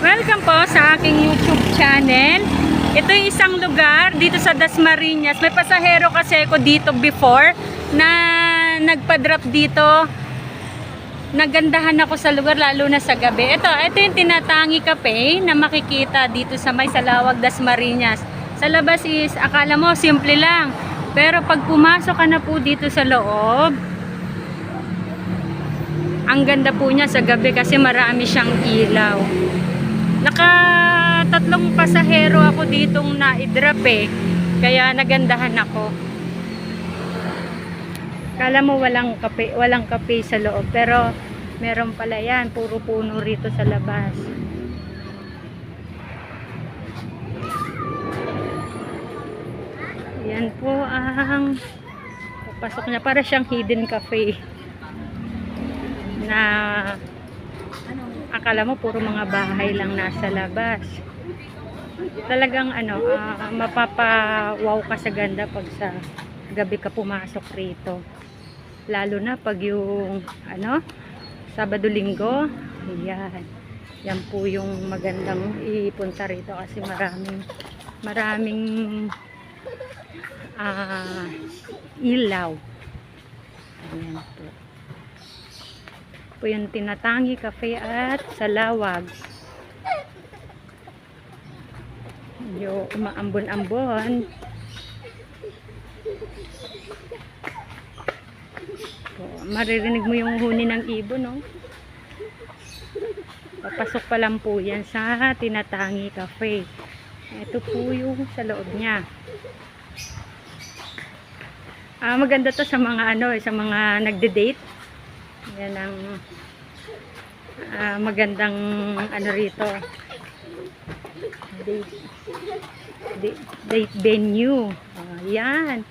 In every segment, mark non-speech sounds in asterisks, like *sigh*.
Welcome po sa aking YouTube channel. Ito yung isang lugar dito sa Dasmariñas. May pasahero kasi ako dito before na nagpa-drop dito. Nagandahan ako sa lugar lalo na sa gabi. Ito, ito yung Tinatangi Cafe na makikita dito sa May Salawag, Dasmariñas. Sa labas is, akala mo, simple lang. Pero pag pumasok ka na po dito sa loob, ang ganda po niya sa gabi kasi marami siyang ilaw. Naka tatlong pasahero ako ditong na-drop eh. Kaya nagandahan ako. Kala mo walang kape, walang kape sa loob. Pero meron pala yan. Puro puno rito sa labas. Yan po ang papasok niya. Para siyang hidden cafe na akala mo puro mga bahay lang nasa labas. Talagang ano, ah, mapapa-wow ka sa ganda pag sa gabi ka pumasok rito. Lalo na pag yung ano, Sabado Linggo, yan. Yan po yung magandang ipunta rito kasi maraming maraming ah, ilaw. Ayan po po yung Tinatangi Cafe at Salawag. Medyo umaambon-ambon. Po, maririnig mo yung huni ng ibon, no? Papasok pa lang po yan sa Tinatangi Cafe. Ito po yung sa loob niya. Ah, maganda to sa mga ano, sa mga nagde-date. Yan ang ah, magandang ano rito. Date, date, date venue. Oh, yan.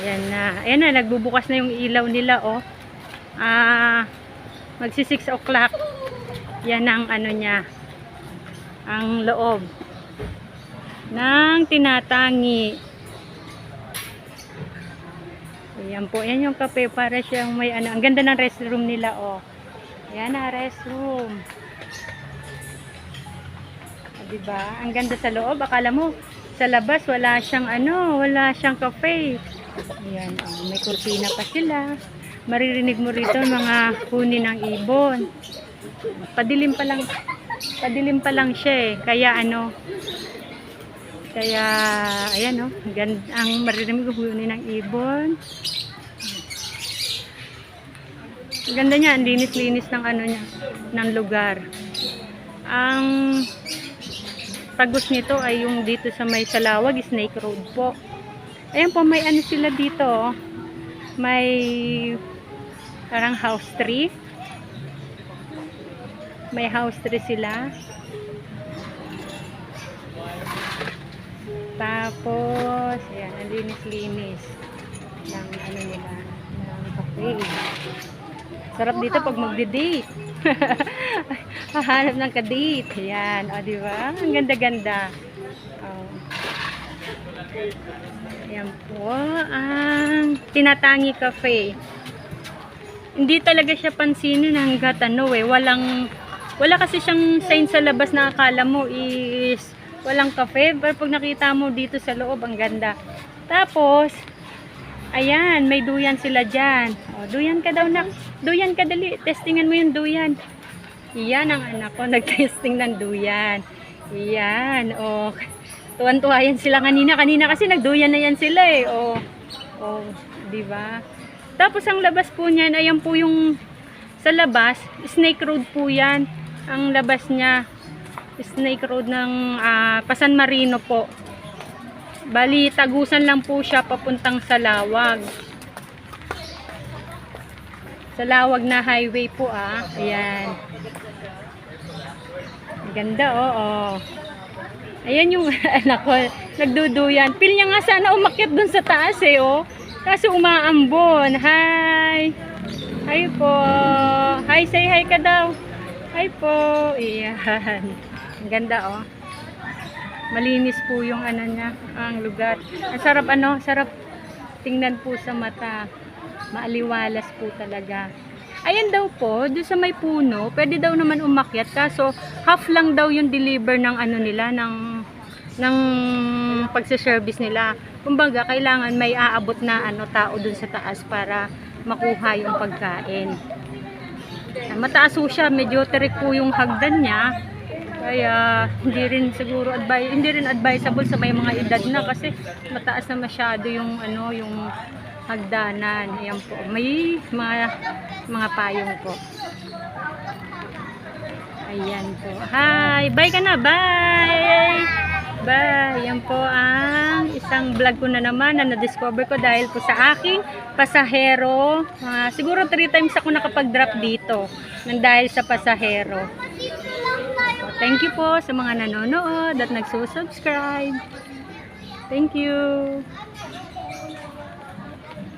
Ayan na. Ayan na, nagbubukas na yung ilaw nila, oh. Ah, magsi 6 o'clock. Yan ang ano niya. Ang loob ng tinatangi. Ayan po, yan yung kape para siyang may ano, ang ganda ng restroom nila oh. Yan na restroom. Ah, diba? Ang ganda sa loob, akala mo sa labas wala siyang ano, wala siyang kape. Ayan, oh, may kurtina pa sila. Maririnig mo rito mga huni ng ibon. Padilim pa lang, padilim pa lang siya eh. Kaya ano, kaya, ayan oh, gand ang maririnig ko huni ng ibon. Ganda niya, ang linis-linis ng ano niya, ng lugar. Ang tagos nito ay yung dito sa may Salawag, Snake Road po. Ayan po, may ano sila dito, oh. may parang house tree. May house tree sila. Tapos, ayan, ang linis-linis ng ano nila, ng cafe. Sarap dito pag magde-date. *laughs* Hahanap ng ka-date. Ayan, o, di ba? Ang ganda-ganda. Oh. Ayan po, ang Tinatangi Cafe. Hindi talaga siya pansinin hanggat ano eh, walang, wala kasi siyang sign sa labas na akala mo is walang cafe. Pero pag nakita mo dito sa loob, ang ganda. Tapos, ayan, may duyan sila dyan. O, duyan ka daw na. Duyan ka dali. Testingan mo yung duyan. Iyan ang anak ko, *laughs* nag-testing ng duyan. Iyan, o. Tuwan-tuwa yan sila kanina. Kanina kasi nagduyan na yan sila eh. O, o, di ba? Tapos ang labas po niyan, ayan po yung sa labas, Snake Road po yan. Ang labas niya, Snake Road ng ah, Pasan Marino po. Bali, tagusan lang po siya papuntang Salawag. Salawag na highway po ah. Ayan. Ganda oh, oh. Ayan yung *laughs* anak ko, nagduduyan. Pil niya nga sana umakyat dun sa taas eh oh. Kaso umaambon. Hi! Hi po! Hi, say hi ka daw. Hi po! Iyan. Ganda oh. Malinis po yung ano niya, ang lugar. Ang sarap ano, sarap tingnan po sa mata. Maaliwalas po talaga. Ayan daw po, doon sa may puno, pwede daw naman umakyat kaso half lang daw yung deliver ng ano nila ng ng pagse-service nila. Kumbaga, kailangan may aabot na ano tao doon sa taas para makuha yung pagkain. Mataas po siya, medyo terik po yung hagdan niya. Kaya hindi rin siguro advi hindi rin advisable sa may mga edad na kasi mataas na masyado yung ano yung hagdanan. Ayan po. May mga mga payong po. Ayan po. Hi! Bye ka na! Bye! Bye! Yan po ang isang vlog ko na naman na na-discover ko dahil po sa aking pasahero. Ah, siguro 3 times ako nakapag-drop dito nang dahil sa pasahero. Thank you po sa mga nanonood at nagsusubscribe. Thank you.